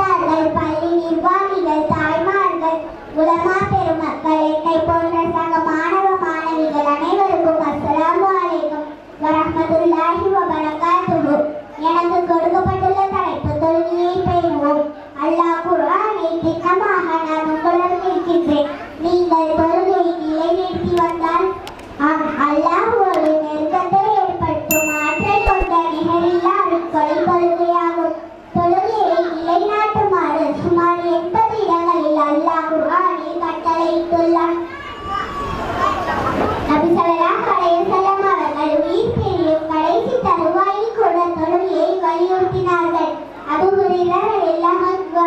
மாதார்கள் பள்ளி நிர்வாகிகள் தாய்மார்கள் உலமா அபூ ஹுரைரா ரலியல்லாஹு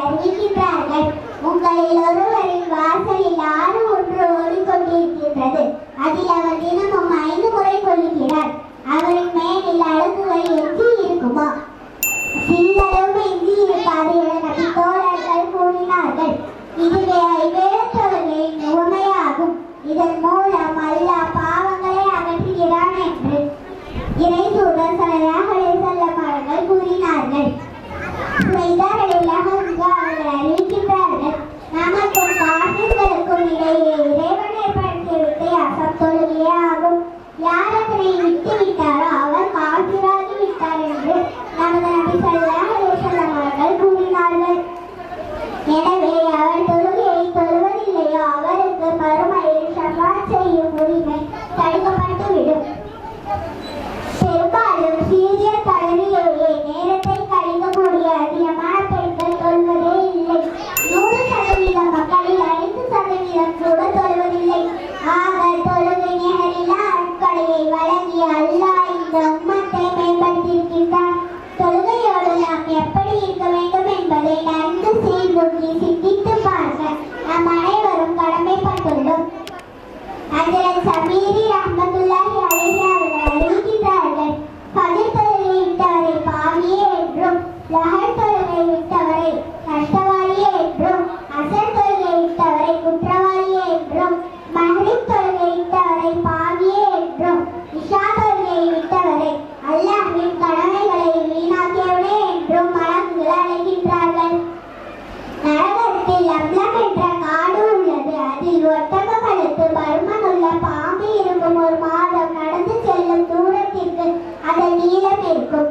அறிவிக்கின்றார்கள் உங்களில் ஒருவரின் வாசலில் ஆறு ஒன்று ஓடிக்கொண்டிருக்கின்றது. அதில் அவர் தினமும் ஐந்து முறை கொள்ளுகிறார் அவரின் மேலில் அழகுகள் எஞ்சி இருக்குமா? சில்லரும் எஞ்சி இருக்காது என நபி தோழர்கள் கூறினார்கள். இதுவே ஐவேற்றவர்களின் உவமையாகும். இதன் மூலம் அல்லாஹ் பாவங்களை அகற்றுகிறான் என்று இறை May that நோக்கி சிந்தித்து பார்க்க நாம் அனைவரும் கடமைப்பட்டுள்ளோம். அதில் சமீரி ரஹ்மத்துல்லாஹி அலைஹி அவர்கள் அறிவிக்கின்றார்கள் ஃபஜர் தொழுகை விட்டவரை பாவியே என்றும் லஹர் தொழிலை விட்டவரை நஷ்டவாளியே என்றும் அசர் தொழிலை விட்டவரை குற்றவாளியே என்றும் மகளிர் தொழிலை விட்டவரை பா உள்ளது அதில் ஒட்டகம் பாம்பு இருக்கும் ஒரு மாதம் நடந்து செல்லும் தூரத்திற்கு அதன் நீளம் இருக்கும்